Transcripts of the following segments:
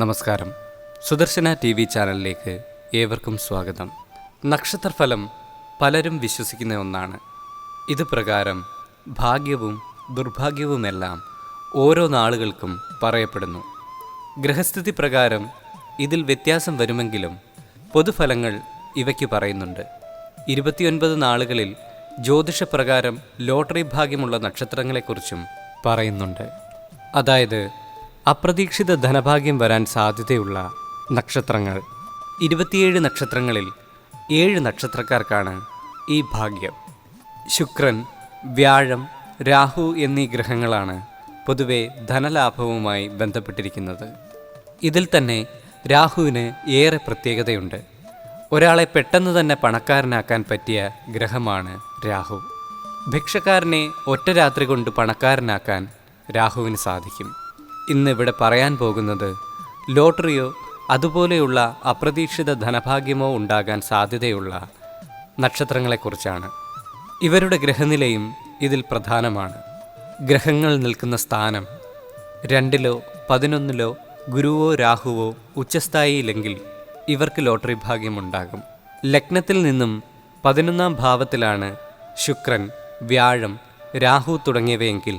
നമസ്കാരം. Sudarshana T V ചാനലിലേക്ക് ഏവർക്കും സ്വാഗതം. നക്ഷത്രഫലം പലരും വിശ്വസിക്കുന്ന ഒന്നാണ്. ഇത് പ്രകാരം ഭാഗ്യവും ദുർഭാഗ്യവുമെല്ലാം ഓരോ നാളുകൾക്കും പറയപ്പെടുന്നു. ഗ്രഹസ്ഥിതി പ്രകാരം ഇതിൽ വ്യത്യാസം വരുമെങ്കിലും പൊതുഫലങ്ങൾ ഇവയ്ക്ക് പറയുന്നുണ്ട്. ഇരുപത്തിയൊൻപത് നാളുകളിൽ ജ്യോതിഷപ്രകാരം ലോട്ടറി ഭാഗ്യമുള്ള നക്ഷത്രങ്ങളെക്കുറിച്ചും പറയുന്നുണ്ട്. അതായത് അപ്രതീക്ഷിത ധനഭാഗ്യം വരാൻ സാധ്യതയുള്ള നക്ഷത്രങ്ങൾ. ഇരുപത്തിയേഴ് നക്ഷത്രങ്ങളിൽ ഏഴ് നക്ഷത്രക്കാർക്കാണ് ഈ ഭാഗ്യം. ശുക്രൻ വ്യാഴം രാഹു എന്നീ ഗ്രഹങ്ങളാണ് പൊതുവെ ധനലാഭവുമായി ബന്ധപ്പെട്ടിരിക്കുന്നത്. ഇതിൽ തന്നെ രാഹുവിന് ഏറെ പ്രത്യേകതയുണ്ട്. ഒരാളെ പെട്ടെന്ന് തന്നെ പണക്കാരനാക്കാൻ പറ്റിയ ഗ്രഹമാണ് രാഹു. ഭിക്ഷക്കാരനെ ഒറ്റ രാത്രി കൊണ്ട് പണക്കാരനാക്കാൻ രാഹുവിന് സാധിക്കും. ഇന്നിവിടെ പറയാൻ പോകുന്നത് ലോട്ടറിയോ അതുപോലെയുള്ള അപ്രതീക്ഷിത ധനഭാഗ്യമോ ഉണ്ടാകാൻ സാധ്യതയുള്ള നക്ഷത്രങ്ങളെക്കുറിച്ചാണ്. ഇവരുടെ ഗ്രഹനിലയും ഇതിൽ പ്രധാനമാണ്. ഗ്രഹങ്ങൾ നിൽക്കുന്ന സ്ഥാനം രണ്ടിലോ പതിനൊന്നിലോ ഗുരുവോ രാഹുവോ ഉച്ചസ്ഥായിയിലെങ്കിൽ ഇവർക്ക് ലോട്ടറി ഭാഗ്യമുണ്ടാകും ലഗ്നത്തിൽ നിന്നും പതിനൊന്നാം ഭാവത്തിലാണ് ശുക്രൻ വ്യാഴം രാഹു തുടങ്ങിയവയെങ്കിൽ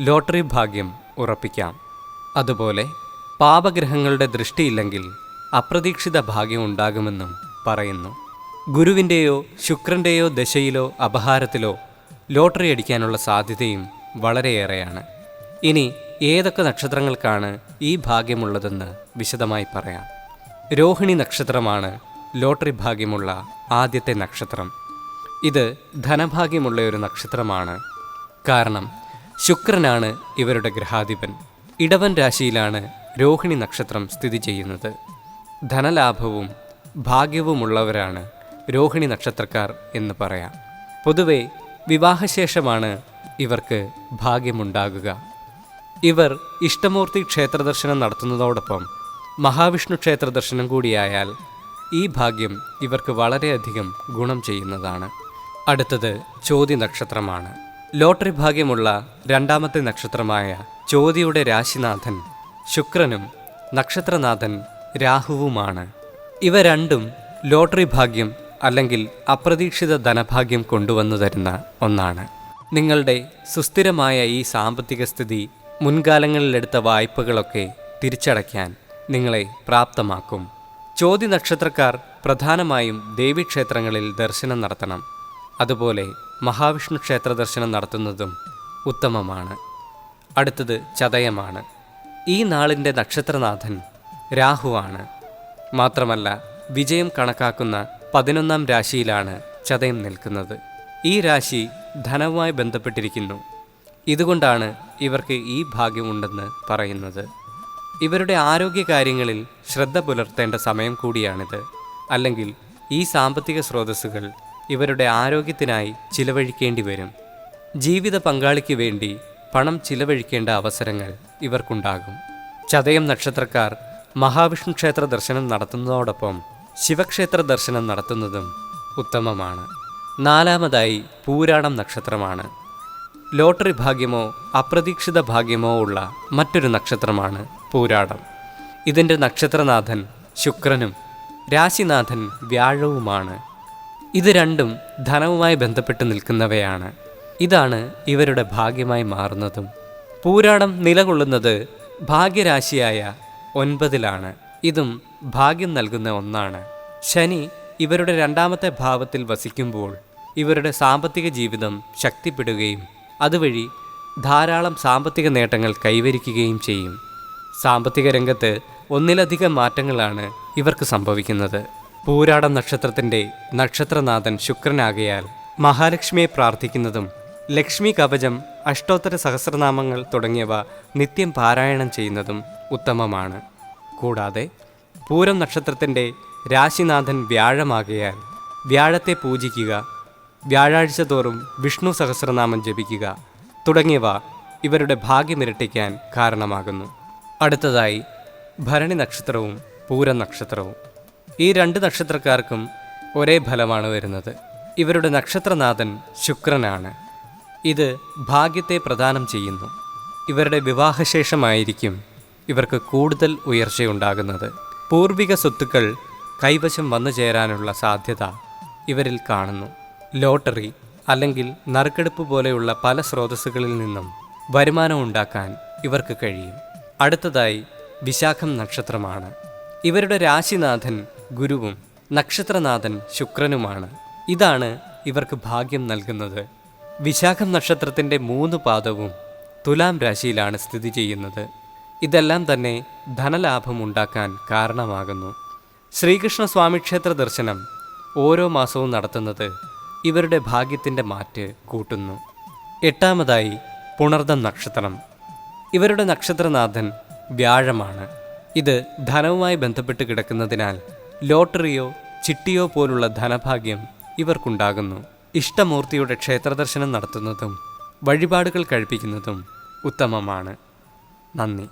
ലോട്ടറി ഭാഗ്യം ഉറപ്പിക്കാം. അതുപോലെ പാപഗ്രഹങ്ങളുടെ ദൃഷ്ടിയില്ലെങ്കിൽ അപ്രതീക്ഷിത ഭാഗ്യം ഉണ്ടാകുമെന്നും പറയുന്നു. ഗുരുവിന്റെയോ ശുക്രന്റെയോ ദശയിലോ അപഹാരത്തിലോ ലോട്ടറി അടിക്കാനുള്ള സാധ്യതയും വളരെയേറെയാണ്. ഇനി ഏതൊക്കെ നക്ഷത്രങ്ങൾക്കാണ് ഈ ഭാഗ്യമുള്ളതെന്ന് വിശദമായി പറയാം. രോഹിണി നക്ഷത്രമാണ് ലോട്ടറി ഭാഗ്യമുള്ള ആദ്യത്തെ നക്ഷത്രം. ഇത് ധനഭാഗ്യമുള്ള ഒരു നക്ഷത്രമാണ്. കാരണം ശുക്രനാണ് ഇവരുടെ ഗ്രഹാധിപൻ. ഇടവൻ രാശിയിലാണ് രോഹിണി നക്ഷത്രം സ്ഥിതി ചെയ്യുന്നത്. ധനലാഭവും ഭാഗ്യവുമുള്ളവരാണ് രോഹിണി നക്ഷത്രക്കാർ എന്ന് പറയാം. പൊതുവെ വിവാഹശേഷമാണ് ഇവർക്ക് ഭാഗ്യമുണ്ടാകുക. ഇവർ ഇഷ്ടമൂർത്തി ക്ഷേത്ര ദർശനം നടത്തുന്നതോടൊപ്പം മഹാവിഷ്ണു ക്ഷേത്ര ദർശനം കൂടിയായാൽ ഈ ഭാഗ്യം ഇവർക്ക് വളരെയധികം ഗുണം ചെയ്യുന്നതാണ്. അടുത്തത് ചോതി നക്ഷത്രമാണ്. ലോട്ടറി ഭാഗ്യമുള്ള രണ്ടാമത്തെ നക്ഷത്രമായ ചോതിയുടെ രാശിനാഥൻ ശുക്രനും നക്ഷത്രനാഥൻ രാഹുവുമാണ്. ഇവ രണ്ടും ലോട്ടറി ഭാഗ്യം അല്ലെങ്കിൽ അപ്രതീക്ഷിത ധനഭാഗ്യം കൊണ്ടുവന്നു തരുന്ന ഒന്നാണ്. നിങ്ങളുടെ സുസ്ഥിരമായ ഈ സാമ്പത്തിക സ്ഥിതി മുൻകാലങ്ങളിലെടുത്ത വായ്പകളൊക്കെ തിരിച്ചടയ്ക്കാൻ നിങ്ങളെ പ്രാപ്തമാക്കും. ചോതി നക്ഷത്രക്കാർ പ്രധാനമായും ദേവീക്ഷേത്രങ്ങളിൽ ദർശനം നടത്തണം. അതുപോലെ മഹാവിഷ്ണു ക്ഷേത്ര ദർശനം നടത്തുന്നതും ഉത്തമമാണ്. അടുത്തത് ചതയമാണ്. ഈ നാളിന്റെ നക്ഷത്രനാഥൻ രാഹുവാണ്. മാത്രമല്ല വിജയം കണക്കാക്കുന്ന പതിനൊന്നാം രാശിയിലാണ് ചതയം നിൽക്കുന്നത്. ഈ രാശി ധനവുമായി ബന്ധപ്പെട്ടിരിക്കുന്നു. ഇതുകൊണ്ടാണ് ഇവർക്ക് ഈ ഭാഗ്യമുണ്ടെന്ന് പറയുന്നത്. ഇവരുടെ ആരോഗ്യകാര്യങ്ങളിൽ ശ്രദ്ധ പുലർത്തേണ്ട സമയം കൂടിയാണിത്. അല്ലെങ്കിൽ ഈ സാമ്പത്തിക സ്രോതസ്സുകൾ ഇവരുടെ ആരോഗ്യത്തിനായി ചിലവഴിക്കേണ്ടി വരും. ജീവിത പങ്കാളിക്ക് വേണ്ടി പണം ചിലവഴിക്കേണ്ട അവസരങ്ങൾ ഇവർക്കുണ്ടാകും. ചതയം നക്ഷത്രക്കാർ മഹാവിഷ്ണു ക്ഷേത്ര ദർശനം നടത്തുന്നതോടൊപ്പം ശിവക്ഷേത്ര ദർശനം നടത്തുന്നതും ഉത്തമമാണ്. നാലാമതായി പൂരാടം നക്ഷത്രമാണ്. ലോട്ടറി ഭാഗ്യമോ അപ്രതീക്ഷിത ഭാഗ്യമോ ഉള്ള മറ്റൊരു നക്ഷത്രമാണ് പൂരാടം ഇതിന്റെ നക്ഷത്രനാഥൻ ശുക്രനും രാശിനാഥൻ വ്യാഴവുമാണ്. ഇത് രണ്ടും ധനവുമായി ബന്ധപ്പെട്ട് നിൽക്കുന്നവയാണ്. ഇതാണ് ഇവരുടെ ഭാഗ്യമായി മാറുന്നതും. പൂരാടം നിലകൊള്ളുന്നത് ഭാഗ്യരാശിയായ ഒൻപതിലാണ്. ഇതും ഭാഗ്യം നൽകുന്ന ഒന്നാണ്. ശനി ഇവരുടെ രണ്ടാമത്തെ ഭാവത്തിൽ വസിക്കുമ്പോൾ ഇവരുടെ സാമ്പത്തിക ജീവിതം ശക്തിപ്പെടുകയും അതുവഴി ധാരാളം സാമ്പത്തിക നേട്ടങ്ങൾ കൈവരിക്കുകയും ചെയ്യും. സാമ്പത്തിക രംഗത്ത് ഒന്നിലധികം മാറ്റങ്ങളാണ് ഇവർക്ക് സംഭവിക്കുന്നത്. പൂരാടം നക്ഷത്രത്തിന്റെ നക്ഷത്രനാഥൻ ശുക്രനാകയാൽ മഹാലക്ഷ്മിയെ പ്രാർത്ഥിക്കുന്നതും ലക്ഷ്മി കവചം അഷ്ടോത്തര സഹസ്രനാമങ്ങൾ തുടങ്ങിയവ നിത്യം പാരായണം ചെയ്യുന്നതും ഉത്തമമാണ്. കൂടാതെ പൂരം നക്ഷത്രത്തിന്റെ രാശിനാഥൻ വ്യാഴമാകയാൽ വ്യാഴത്തെ പൂജിക്കുക വ്യാഴാഴ്ച തോറും വിഷ്ണു സഹസ്രനാമം ജപിക്കുക തുടങ്ങിയവ ഇവരുടെ ഭാഗ്യമിരട്ടിക്കാൻ കാരണമാകുന്നു. അടുത്തതായി ഭരണി നക്ഷത്രവും പൂരം നക്ഷത്രവും. ഈ രണ്ട് നക്ഷത്രക്കാർക്കും ഒരേ ഫലമാണ് വരുന്നത്. ഇവരുടെ നക്ഷത്രനാഥൻ ശുക്രനാണ്. ഇത് ഭാഗ്യത്തെ പ്രദാനം ചെയ്യുന്നു. ഇവരുടെ വിവാഹശേഷമായിരിക്കും ഇവർക്ക് കൂടുതൽ ഉയർച്ചയുണ്ടാകുന്നത്. പൂർവിക സ്വത്തുക്കൾ കൈവശം വന്നു ചേരാനുള്ള സാധ്യത ഇവരിൽ കാണുന്നു. ലോട്ടറി അല്ലെങ്കിൽ നറുക്കെടുപ്പ് പോലെയുള്ള പല സ്രോതസ്സുകളിൽ നിന്നും വരുമാനം ഉണ്ടാക്കാൻ ഇവർക്ക് കഴിയും. അടുത്തതായി വിശാഖം നക്ഷത്രമാണ്. ഇവരുടെ രാശിനാഥൻ ഗുരുവും നക്ഷത്രനാഥൻ ശുക്രനുമാണ്. ഇതാണ് ഇവർക്ക് ഭാഗ്യം നൽകുന്നത്. വിശാഖം നക്ഷത്രത്തിന്റെ മൂന്ന് പാദവും തുലാം രാശിയിലാണ് സ്ഥിതി ചെയ്യുന്നത്. ഇതെല്ലാം തന്നെ ധനലാഭം ഉണ്ടാക്കാൻ കാരണമാകുന്നു. ശ്രീകൃഷ്ണ സ്വാമി ക്ഷേത്ര ദർശനം ഓരോ മാസവും നടത്തുന്നത് ഇവരുടെ ഭാഗ്യത്തിന്റെ മാറ്റ് കൂട്ടുന്നു. എട്ടാമതായി പുണർദം നക്ഷത്രം. ഇവരുടെ നക്ഷത്രനാഥൻ വ്യാഴമാണ്. ഇത് ധനവുമായി ബന്ധപ്പെട്ട് കിടക്കുന്നതിനാൽ ലോട്ടറിയോ ചിട്ടിയോ പോലുള്ള ധനഭാഗ്യം ഇവർക്കുണ്ടാകുന്നു. ഇഷ്ടമൂർത്തിയുടെ ക്ഷേത്രദർശനം നടത്തുന്നതും വഴിപാടുകൾ കഴിപ്പിക്കുന്നതും ഉത്തമമാണ്. നന്ദി.